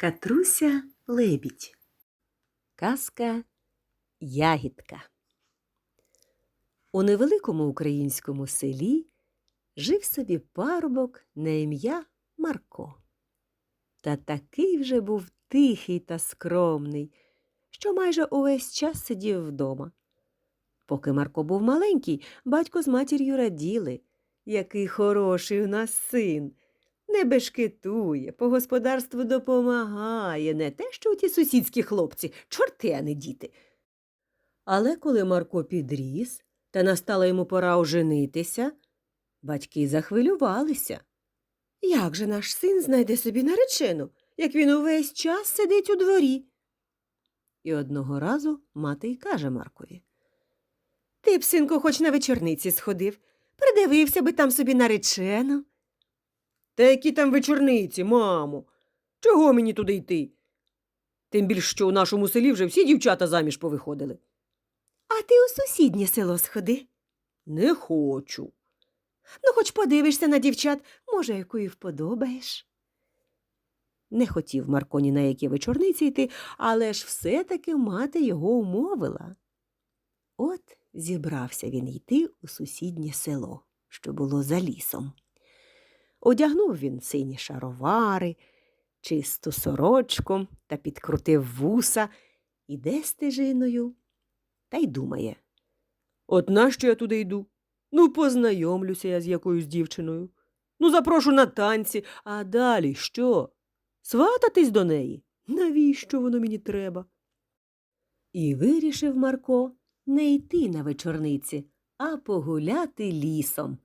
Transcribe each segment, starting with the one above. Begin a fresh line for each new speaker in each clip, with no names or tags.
Катруся лебідь. Казка Ягідка. У невеликому українському селі жив собі парубок на ім'я Марко. Та такий вже був тихий та скромний, що майже увесь час сидів вдома. Поки Марко був маленький, батько з матір'ю раділи, який хороший у нас син. Не бешкетує, по господарству допомагає, не те, що ті сусідські хлопці, чорти, а не діти. Але коли Марко підріс та настала йому пора оженитися, батьки захвилювалися. Як же наш син знайде собі наречену, як він увесь час сидить у дворі? І одного разу мати й каже Маркові. Ти б, синку, хоч на вечорниці сходив, придивився би там собі наречену. Та які там вечорниці, мамо? Чого мені туди йти? Тим більш, що у нашому селі вже всі дівчата заміж повиходили. А ти у сусіднє село сходи. Не хочу. Ну, хоч подивишся на дівчат, може, якої вподобаєш. Не хотів Марко ні на які вечорниці йти, але ж все-таки мати його умовила. От зібрався він йти у сусіднє село, що було за лісом. Одягнув він сині шаровари, чисту сорочку та підкрутив вуса, іде стежиною та й думає. От нащо я туди йду? Ну, познайомлюся я з якоюсь дівчиною. Ну, запрошу на танці, а далі що? Свататись до неї? Навіщо воно мені треба? І вирішив Марко не йти на вечорниці, а погуляти лісом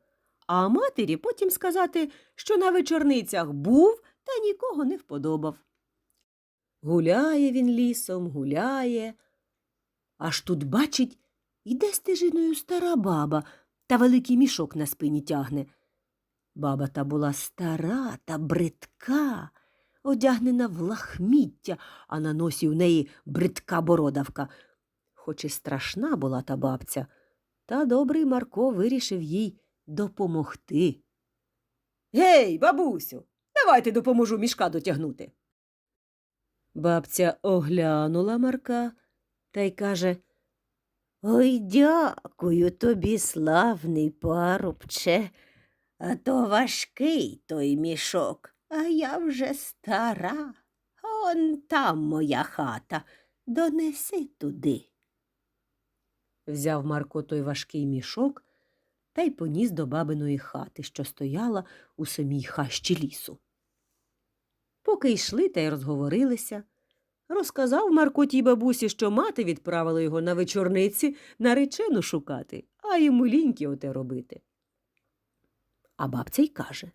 а матері потім сказати, що на вечорницях був та нікого не вподобав. Гуляє він лісом, гуляє. Аж тут, бачить, іде стежиною стара баба та великий мішок на спині тягне. Баба та була стара та бридка, одягнена в лахміття, а на носі в неї бридка бородавка. Хоч і страшна була та бабця, та добрий Марко вирішив їй допомогти. Гей, бабусю, давайте допоможу мішка дотягнути. Бабця оглянула Марка та й каже Ой, дякую тобі, славний парубче, а то важкий той мішок, а я вже стара. Он там моя хата, донеси туди. Взяв Марко той важкий мішок та й поніс до бабиної хати, що стояла у самій хащі лісу. Поки йшли та й розговорилися, розказав Марко тій бабусі, що мати відправила його на вечорниці наречену шукати, а йому ліньки оте робити. А бабця й каже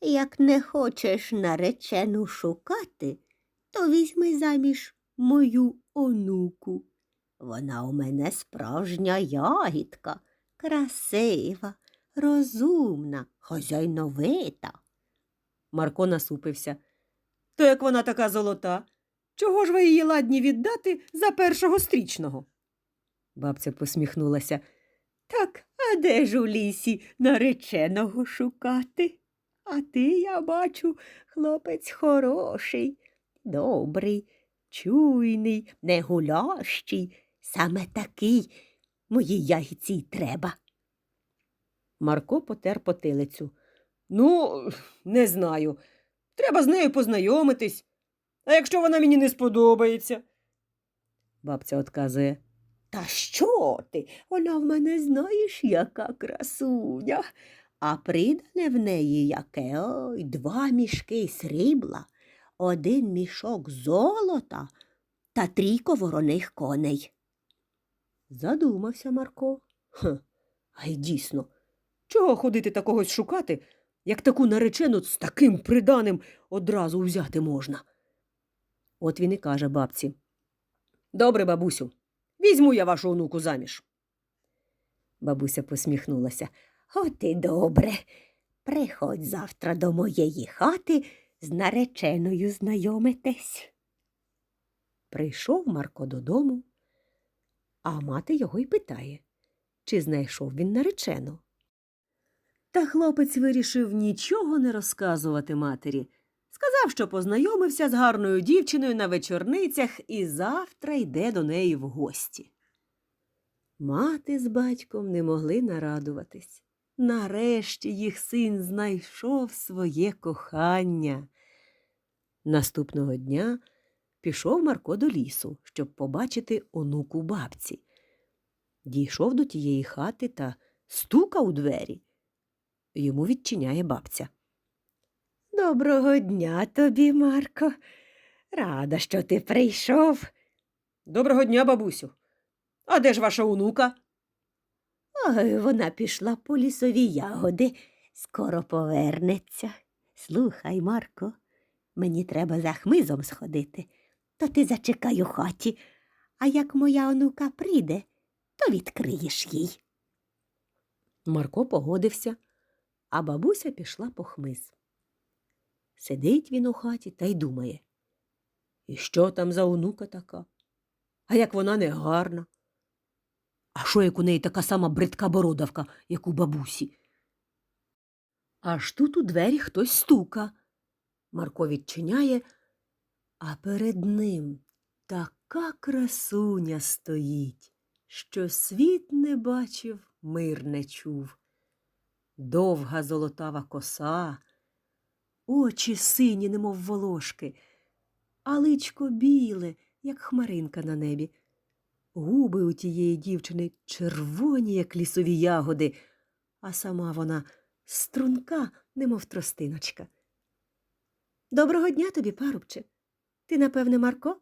Як не хочеш наречену шукати, то візьми заміж мою онуку. Вона у мене справжня ягідка красива, розумна, хазяйновита. Марко насупився. То як вона така золота, чого ж ви її ладні віддати за першого стрічного? Бабця посміхнулася. Так, а де ж у лісі нареченого шукати? А ти, я бачу, хлопець хороший, добрий, чуйний, негулящий, саме такий моїй ягідці й треба. Марко потер потилицю. Ну, не знаю. Треба з нею познайомитись. А якщо вона мені не сподобається. Бабця отказує. Та що ти? Вона в мене знаєш, яка красуня. А придане в неї яке ой, два мішки срібла, один мішок золота та трійко вороних коней. Задумався Марко. Хм, а й дійсно, чого ходити та когось шукати, як таку наречену з таким приданим одразу взяти можна? От він і каже бабці. Добре, бабусю, візьму я вашу онуку заміж. Бабуся посміхнулася. От і добре. Приходь завтра до моєї хати з нареченою знайомитесь. Прийшов Марко додому, а мати його й питає, чи знайшов він наречену. Та хлопець вирішив нічого не розказувати матері. Сказав, що познайомився з гарною дівчиною на вечорницях і завтра йде до неї в гості. Мати з батьком не могли нарадуватись. Нарешті їх син знайшов своє кохання. Наступного дня пішов Марко до лісу, щоб побачити онуку бабці. Дійшов до тієї хати та стукав у двері. Йому відчиняє бабця. Доброго дня тобі, Марко. Рада, що ти прийшов. Доброго дня, бабусю. А де ж ваша онука? Ой, вона пішла по лісові ягоди. Скоро повернеться. Слухай, Марко, мені треба за хмизом сходити, то ти зачекай у хаті, а як моя онука прийде, то відкриєш їй. Марко погодився, а бабуся пішла по хмиз. Сидить він у хаті та й думає. І що там за онука така? А як вона не гарна? А що, як у неї така сама бридка бородавка, як у бабусі? Аж тут у двері хтось стука. Марко відчиняє, а перед ним така красуня стоїть, що світ не бачив, мир не чув. Довга золотава коса, очі сині, немов волошки, а личко біле, як хмаринка на небі. Губи у тієї дівчини червоні, як лісові ягоди, а сама вона струнка, немов тростиночка. Доброго дня тобі, парубче. Ти, напевне, Марко?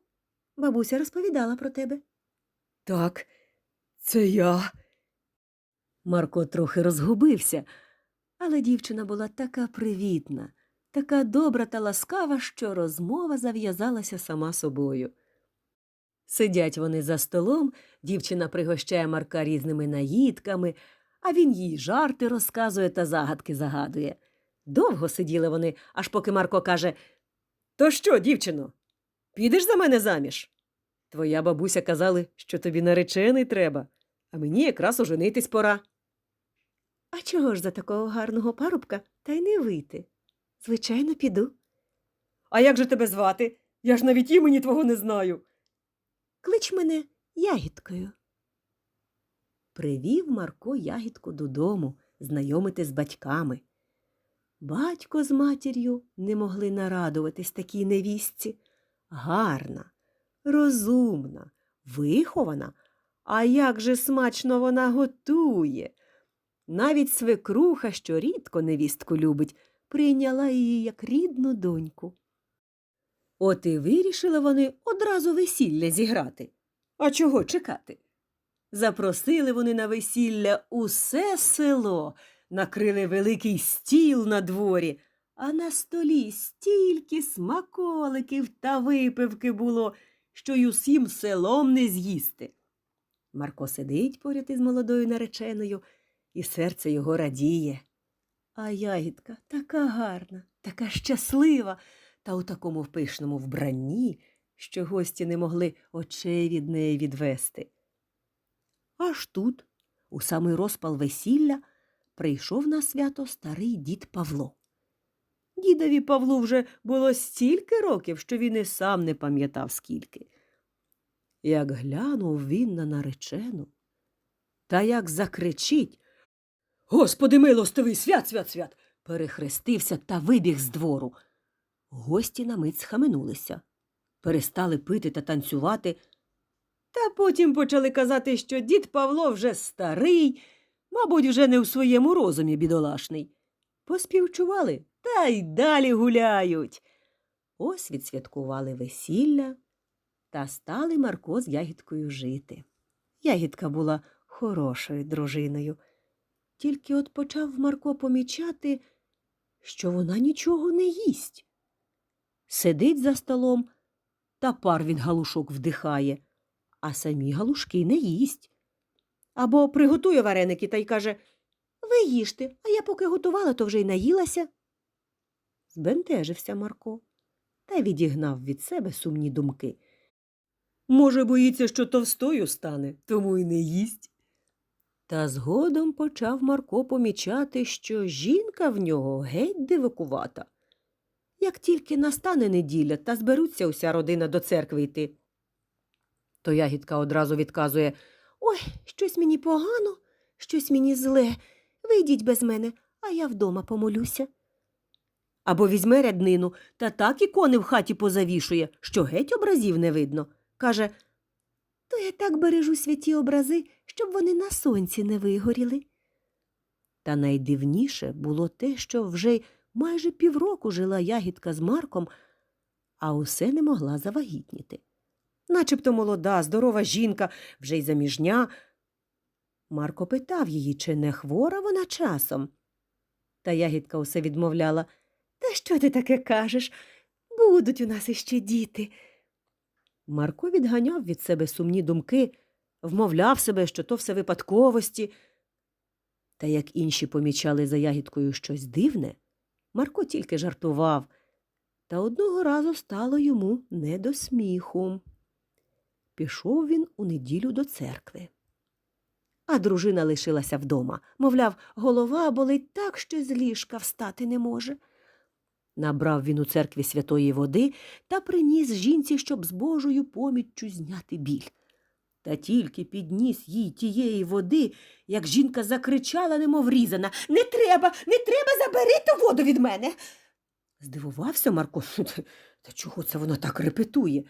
Бабуся розповідала про тебе. Так, це я. Марко трохи розгубився, але дівчина була така привітна, така добра та ласкава, що розмова зав'язалася сама собою. Сидять вони за столом, дівчина пригощає Марка різними наїдками, а він їй жарти розказує та загадки загадує. Довго сиділи вони, аж поки Марко каже То що, дівчино, підеш за мене заміж? Твоя бабуся казали, що тобі наречений треба, а мені якраз оженитись пора. А чого ж за такого гарного парубка та й не вийти? Звичайно, піду. А як же тебе звати? Я ж навіть імені твого не знаю. Клич мене ягідкою. Привів Марко ягідку додому знайомити з батьками. Батько з матір'ю не могли нарадуватись такій невістці. Гарна, розумна, вихована, а як же смачно вона готує. Навіть свекруха, що рідко невістку любить, прийняла її як рідну доньку. От і вирішили вони одразу весілля зіграти. А чого чекати? Запросили вони на весілля усе село, накрили великий стіл на дворі, а на столі стільки смаколиків та випивки було, що й усім селом не з'їсти. Марко сидить поряд із молодою нареченою, і серце його радіє. А ягідка така гарна, така щаслива, та у такому пишному вбранні, що гості не могли очей від неї відвести. Аж тут, у самий розпал весілля, прийшов на свято старий дід Павло. Дідові Павлу вже було стільки років, що він і сам не пам'ятав скільки. Як глянув він на наречену, та як закричить Господи милостивий, свят, свят, свят. перехрестився та вибіг з двору. Гості на мить схаменулися, перестали пити та танцювати, та потім почали казати, що дід Павло вже старий, мабуть, вже не в своєму розумі бідолашний. Поспівчували та й далі гуляють. Ось відсвяткували весілля та стали Марко з ягідкою жити. Ягідка була хорошою дружиною. Тільки от почав Марко помічати, що вона нічого не їсть. Сидить за столом та пар від галушок вдихає, а самі галушки не їсть. Або приготує вареники та й каже Ви їжте, а я поки готувала, то вже й наїлася. Збентежився Марко та відігнав від себе сумні думки. Може, боїться, що товстою стане, тому й не їсть. Та згодом почав Марко помічати, що жінка в нього геть дивакувата. як тільки настане неділя та зберуться уся родина до церкви йти. То ягідка одразу відказує Ой, щось мені погано, щось мені зле. Вийдіть без мене, а я вдома помолюся. Або візьме ряднину та так ікони в хаті позавішує, що геть образів не видно. Каже То я так бережу святі образи, щоб вони на сонці не вигоріли. Та найдивніше було те, що вже майже півроку жила ягідка з Марком, а усе не могла завагітніти. Начебто молода, здорова жінка, вже й заміжня. Марко питав її, чи не хвора вона часом. Та ягідка усе відмовляла. Та що ти таке кажеш? Будуть у нас іще діти. Марко відганяв від себе сумні думки, вмовляв себе, що то все випадковості. Та як інші помічали за ягідкою щось дивне, Марко тільки жартував, та одного разу стало йому не до сміху. Пішов він у неділю до церкви. А дружина лишилася вдома, мовляв, голова болить так, що з ліжка встати не може. Набрав він у церкві святої води та приніс жінці, щоб з Божою поміччю зняти біль. Та тільки підніс їй тієї води, як жінка закричала, немов різана Не треба, не треба, забери ту воду від мене. Здивувався Марко. Та чого це вона так репетує?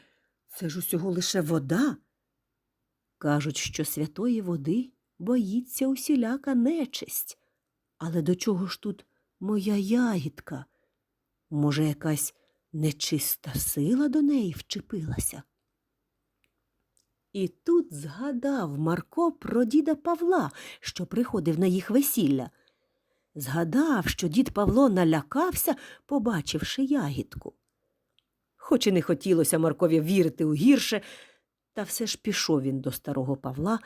Це ж усього лише вода. Кажуть, що святої води боїться усіляка нечисть. Але до чого ж тут моя ягідка? Може, якась нечиста сила до неї вчепилася? І тут згадав Марко про діда Павла, що приходив на їх весілля. Згадав, що дід Павло налякався, побачивши ягідку. Хоч і не хотілося Маркові вірити у гірше, та все ж пішов він до старого Павла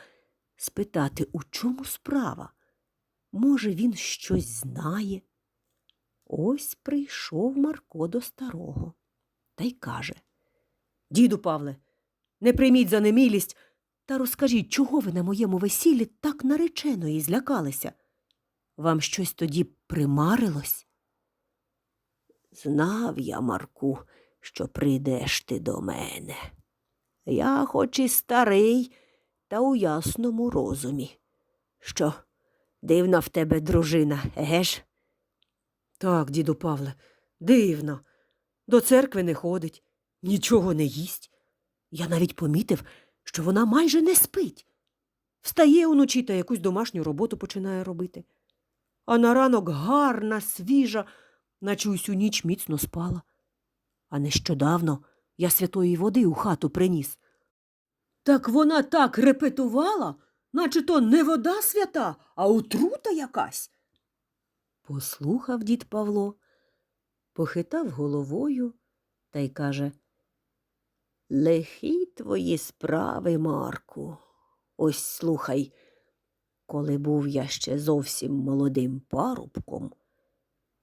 спитати, у чому справа. Може, він щось знає. Ось прийшов Марко до старого та й каже Діду Павле, не прийміть за немілість та розкажіть, чого ви на моєму весіллі так нареченої злякалися? Вам щось тоді примарилось? Знав я, Марку, що прийдеш ти до мене. Я хоч і старий, та у ясному розумі. Що, дивна в тебе дружина, еге ж? Так, діду Павле, дивно. До церкви не ходить, нічого не їсть. Я навіть помітив, що вона майже не спить. Встає уночі та якусь домашню роботу починає робити. А на ранок гарна, свіжа, наче усю ніч міцно спала. А нещодавно я святої води у хату приніс. Так вона так репетувала, наче то не вода свята, а отрута якась. Послухав дід Павло, похитав головою та й каже Лихі твої справи, Марку. Ось слухай, коли був я ще зовсім молодим парубком,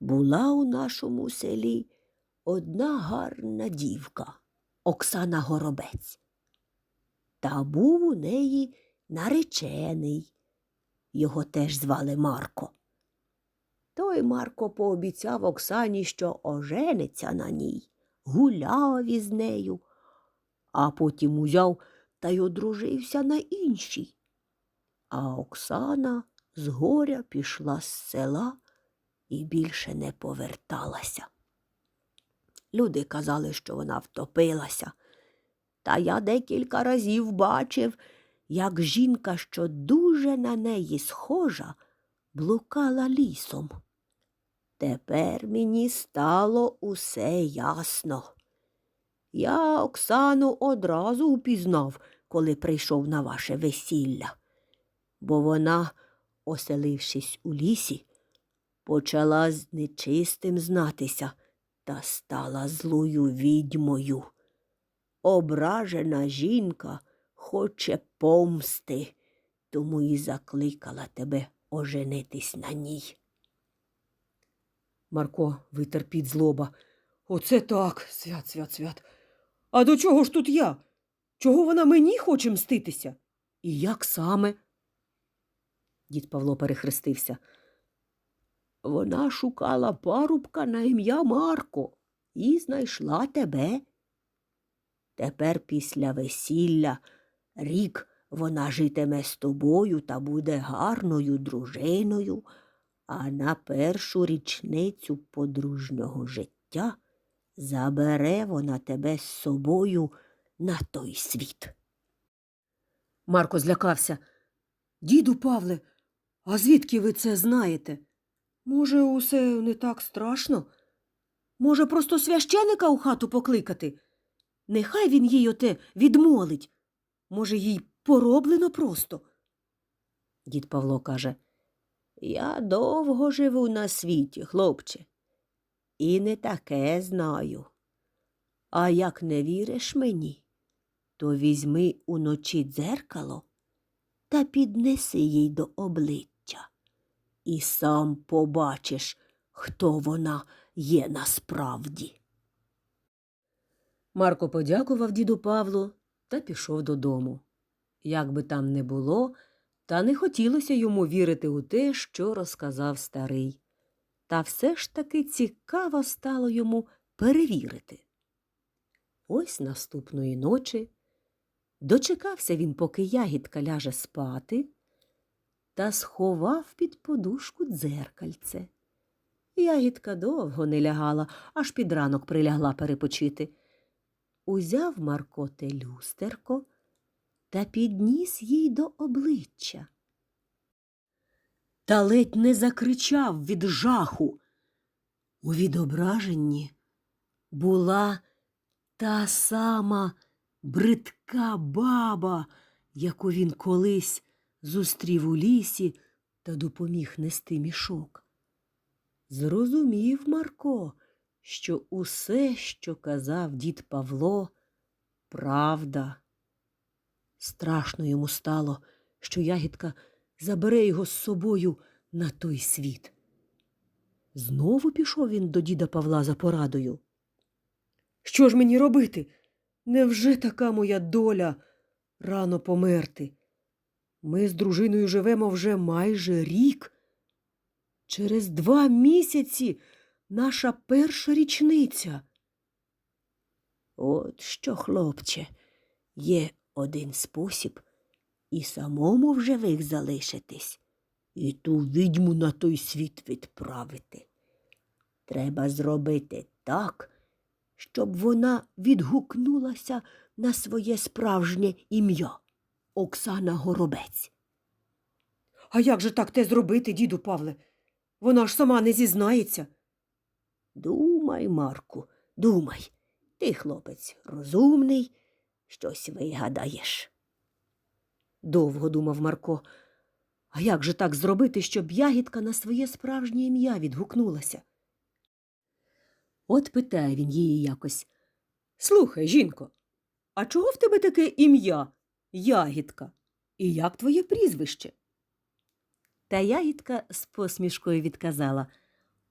була у нашому селі одна гарна дівка Оксана Горобець. Та був у неї наречений. Його теж звали Марко. Той Марко пообіцяв Оксані, що ожениться на ній, гуляв із нею, а потім узяв та й одружився на іншій. А Оксана з горя пішла з села і більше не поверталася. Люди казали, що вона втопилася. Та я декілька разів бачив, як жінка, що дуже на неї схожа, блукала лісом. Тепер мені стало усе ясно. Я Оксану одразу упізнав, коли прийшов на ваше весілля, бо вона, оселившись у лісі, почала з нечистим знатися та стала злою відьмою. Ображена жінка хоче помсти, тому і закликала тебе оженитись на ній. Марко витер під злоба. Оце так, свят, свят, свят. А до чого ж тут я? Чого вона мені хоче мститися? І як саме? Дід Павло перехрестився. Вона шукала парубка на ім'я Марко. і знайшла тебе. Тепер після весілля рік вона житиме з тобою та буде гарною дружиною, а на першу річницю подружнього життя забере вона тебе з собою на той світ. Марко злякався. Діду Павле, а звідки ви це знаєте? Може, усе не так страшно? Може, просто священика у хату покликати? Нехай він їй оте відмолить. Може, їй пороблено просто. Дід Павло каже Я довго живу на світі, хлопче, і не таке знаю. А як не віриш мені, то візьми уночі дзеркало та піднеси їй до обличчя. І сам побачиш, хто вона є насправді. Марко подякував діду Павлу та пішов додому. Як би там не було, та не хотілося йому вірити у те, що розказав старий. Та все ж таки цікаво стало йому перевірити. Ось наступної ночі дочекався він, поки ягідка ляже спати, та сховав під подушку дзеркальце. Ягідка довго не лягала, аж під ранок прилягла перепочити. Узяв Марко те люстерко та підніс їй до обличчя. Та ледь не закричав від жаху. У відображенні була та сама бридка баба, яку він колись зустрів у лісі та допоміг нести мішок. Зрозумів Марко, що усе, що казав дід Павло, правда. Страшно йому стало, що ягідка забере його з собою на той світ. Знову пішов він до діда Павла за порадою. Що ж мені робити? Невже така моя доля рано померти? Ми з дружиною живемо вже майже рік. Через два місяці наша перша річниця. От що, хлопче, є один спосіб і самому в живих залишитись, і ту відьму на той світ відправити. Треба зробити так, щоб вона відгукнулася на своє справжнє ім'я Оксана Горобець. А як же так те зробити, діду Павле? Вона ж сама не зізнається. Думай, Марку, думай. Ти, хлопець, розумний, щось вигадаєш. Довго думав Марко. А як же так зробити, щоб ягідка на своє справжнє ім'я відгукнулася? От питає він її якось. Слухай, жінко, а чого в тебе таке ім'я, ягідка? І як твоє прізвище? Та ягідка з посмішкою відказала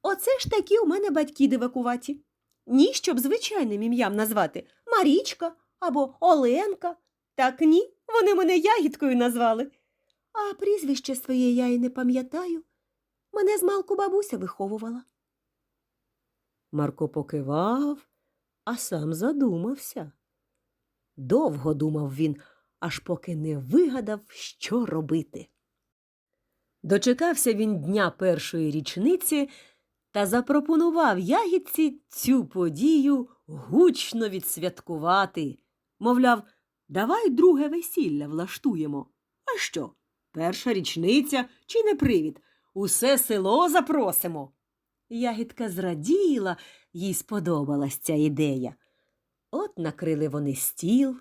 Оце ж такі у мене батьки дивакуваті. Ні, щоб звичайним ім'ям назвати Марічка або Оленка. Так ні, вони мене ягідкою назвали. А прізвище своє я й не пам'ятаю. Мене змалку бабуся виховувала. Марко покивав, а сам задумався. Довго думав він, аж поки не вигадав, що робити. Дочекався він дня першої річниці та запропонував ягідці цю подію гучно відсвяткувати. Мовляв, давай друге весілля влаштуємо. А що? Перша річниця чи не привід? Усе село запросимо. Ягідка зраділа, їй сподобалась ця ідея. От накрили вони стіл,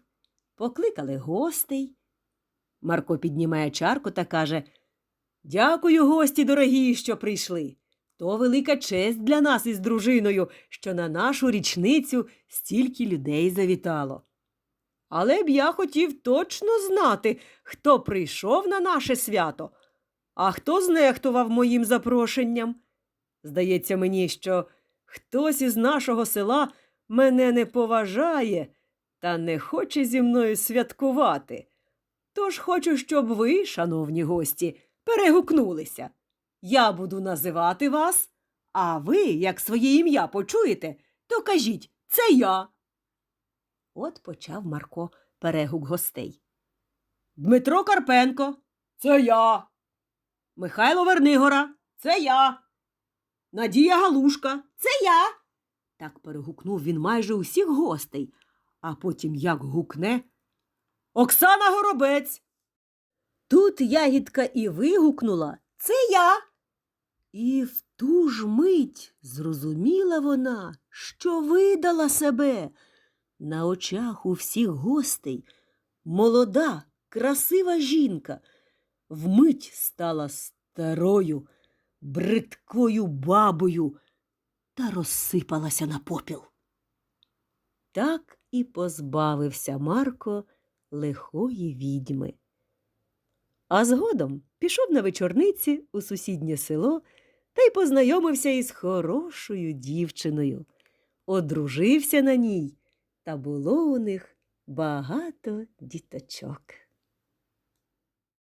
покликали гостей. Марко піднімає чарку та каже Дякую, гості дорогі, що прийшли. То велика честь для нас із дружиною, що на нашу річницю стільки людей завітало. Але б я хотів точно знати, хто прийшов на наше свято, а хто знехтував моїм запрошенням. Здається мені, що хтось із нашого села мене не поважає та не хоче зі мною святкувати. Тож хочу, щоб ви, шановні гості, перегукнулися. Я буду називати вас, а ви, як своє ім'я почуєте, То кажіть, це я. От почав Марко перегук гостей. Дмитро Карпенко, це я. Михайло Вернигора, це я. Надія Галушка, це я. Так перегукнув він майже усіх гостей, а потім як гукне Оксана Горобець. Тут ягідка і вигукнула Це я. І в ту ж мить зрозуміла вона, що видала себе. На очах у всіх гостей молода, красива жінка вмить стала старою, бридкою бабою та розсипалася на попіл. Так і позбавився Марко лихої відьми. А згодом пішов на вечорниці у сусіднє село та й познайомився із хорошою дівчиною. Одружився на ній, та було у них багато діточок.